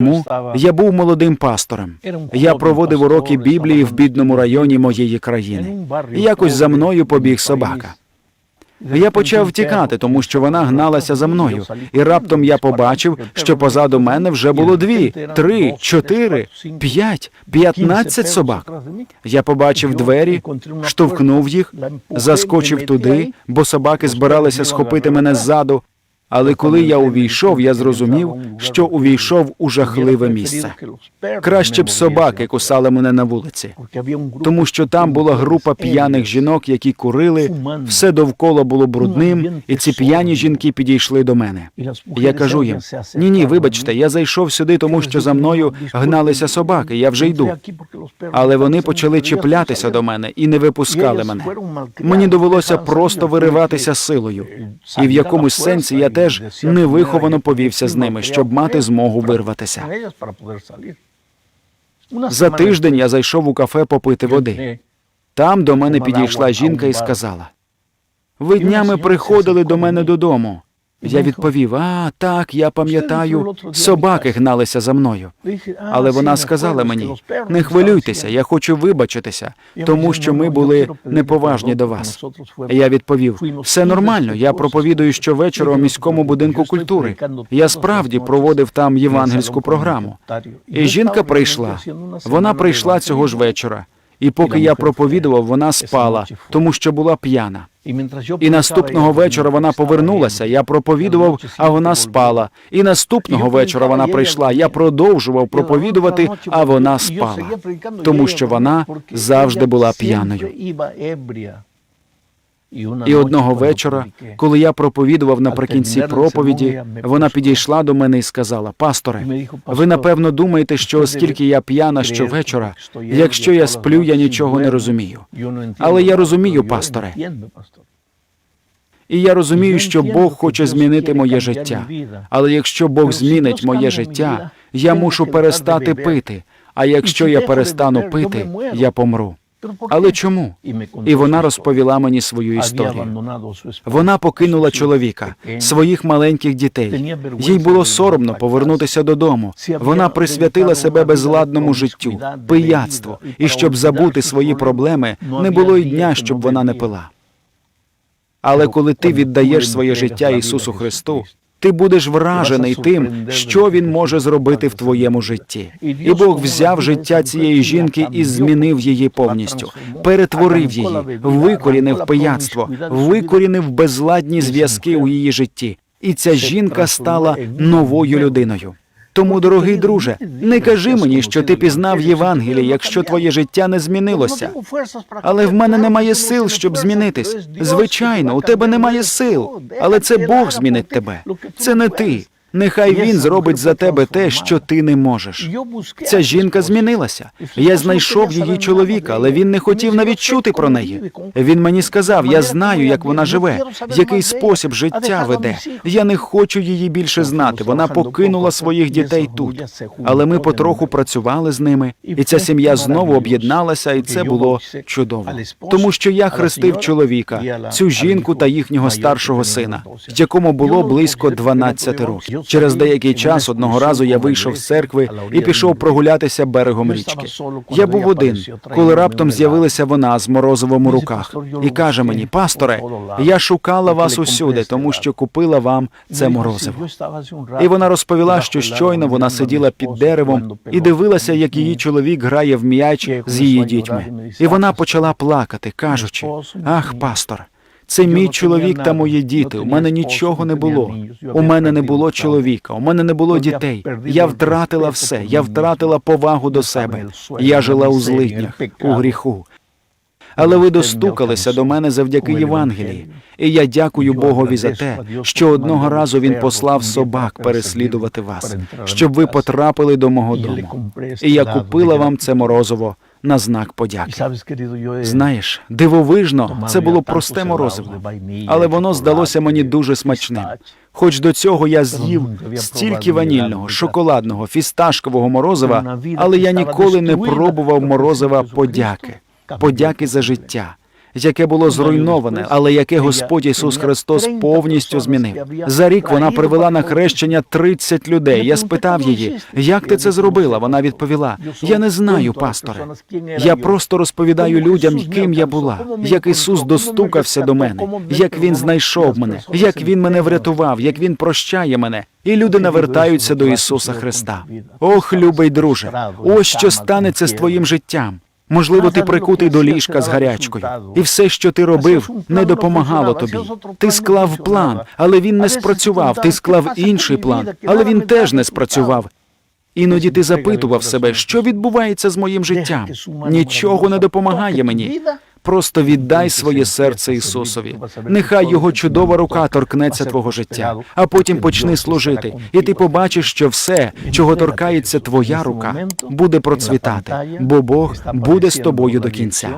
Тому я був молодим пастором. Я проводив уроки Біблії в бідному районі моєї країни. І якось за мною побіг собака. Я почав втікати, тому що вона гналася за мною, і раптом я побачив, що позаду мене вже було дві, три, чотири, п'ять, п'ятнадцять собак. Я побачив двері, штовхнув їх, заскочив туди, бо собаки збиралися схопити мене ззаду. Але коли я увійшов, я зрозумів, що увійшов у жахливе місце. Краще б собаки кусали мене на вулиці, тому що там була група п'яних жінок, які курили, все довкола було брудним, і ці п'яні жінки підійшли до мене. Я кажу їм: ні, ні, вибачте, я зайшов сюди, тому що за мною гналися собаки. Я вже йду. Але вони почали чіплятися до мене і не випускали мене. Мені довелося просто вириватися силою, і в якомусь сенсі я теж невиховано повівся з ними, щоб мати змогу вирватися. За тиждень я зайшов у кафе попити води. Там до мене підійшла жінка і сказала: Ви днями приходили до мене додому. Я відповів: А, так, я пам'ятаю, собаки гналися за мною. Але вона сказала мені: не хвилюйтеся, я хочу вибачитися, тому що ми були неповажні до вас. Я відповів: все нормально. Я проповідую щовечора у міському будинку культури. Я справді проводив там євангельську програму. І жінка прийшла. Вона прийшла цього ж вечора. І поки я проповідував, вона спала, тому що була п'яна. І наступного вечора вона повернулася. Я проповідував, а вона спала. І наступного вечора вона прийшла. Я продовжував проповідувати, а вона спала, тому що вона завжди була п'яною. І одного вечора, коли я проповідував наприкінці проповіді, вона підійшла до мене і сказала: Пасторе, ви напевно думаєте, що оскільки я п'яна щовечора, якщо я сплю, я нічого не розумію. Але я розумію, пасторе. І я розумію, що Бог хоче змінити моє життя. Але якщо Бог змінить моє життя, я мушу перестати пити. А якщо я перестану пити, я помру. Але чому? І вона розповіла мені свою історію. Вона покинула чоловіка, своїх маленьких дітей. Їй було соромно повернутися додому. Вона присвятила себе безладному життю, пияцтву, і щоб забути свої проблеми, не було й дня, щоб вона не пила. Але коли ти віддаєш своє життя Ісусу Христу, ти будеш вражений тим, що він може зробити в твоєму житті. І Бог взяв життя цієї жінки і змінив її повністю, перетворив її, викорінив пияцтво, викорінив безладні зв'язки у її житті. І ця жінка стала новою людиною. Тому, дорогий друже, не кажи мені, що ти пізнав Євангеліє, якщо твоє життя не змінилося. Але в мене немає сил, щоб змінитись. Звичайно, у тебе немає сил, але це Бог змінить тебе. Це не ти. Нехай він зробить за тебе те, що ти не можеш. Ця жінка змінилася. Я знайшов її чоловіка, але він не хотів навіть чути про неї. Він мені сказав: я знаю, як вона живе, який спосіб життя веде. Я не хочу її більше знати. Вона покинула своїх дітей тут. Але ми потроху працювали з ними, і ця сім'я знову об'єдналася, і це було чудово. Тому що я хрестив чоловіка, цю жінку та їхнього старшого сина, якому було близько 12 років. Через деякий час одного разу я вийшов з церкви і пішов прогулятися берегом річки. Я був один, коли раптом з'явилася вона з морозивом у руках і каже мені: пасторе, я шукала вас усюди, тому що купила вам це морозиво. І вона розповіла, що щойно вона сиділа під деревом і дивилася, як її чоловік грає в м'яч з її дітьми. І вона почала плакати, кажучи: Ах, пастор. Це мій чоловік та мої діти. У мене нічого не було. У мене не було чоловіка, у мене не було дітей. Я втратила все. Я втратила повагу до себе. Я жила у злиднях, у гріху. Але ви достукалися до мене завдяки Євангелії. І я дякую Богові за те, що одного разу він послав собак переслідувати вас, щоб ви потрапили до мого дому. І я купила вам це морозиво на знак подяки. Знаєш, дивовижно, це було просте морозиво, але воно здалося мені дуже смачним. Хоч до цього я з'їв стільки ванільного, шоколадного, фісташкового морозива, але я ніколи не пробував морозива подяки, подяки за життя. Яке було зруйноване, але яке Господь Ісус Христос повністю змінив. За рік вона привела на хрещення 30 людей. Я спитав її, як ти це зробила? Вона відповіла: Я не знаю, пасторе. Я просто розповідаю людям, ким я була, як Ісус достукався до мене, як Він знайшов мене, як Він мене врятував, як Він прощає мене. І люди навертаються до Ісуса Христа. Ох, любий друже, ось що станеться з твоїм життям. Можливо, ти прикутий до ліжка з гарячкою, і все, що ти робив, не допомагало тобі. Ти склав план, але він не спрацював. Ти склав інший план, але він теж не спрацював. Іноді ти запитував себе, що відбувається з моїм життям. Нічого не допомагає мені. Просто віддай своє серце Ісусові. Нехай його чудова рука торкнеться твого життя, а потім почни служити, і ти побачиш, що все, чого торкається твоя рука, буде процвітати, бо Бог буде з тобою до кінця.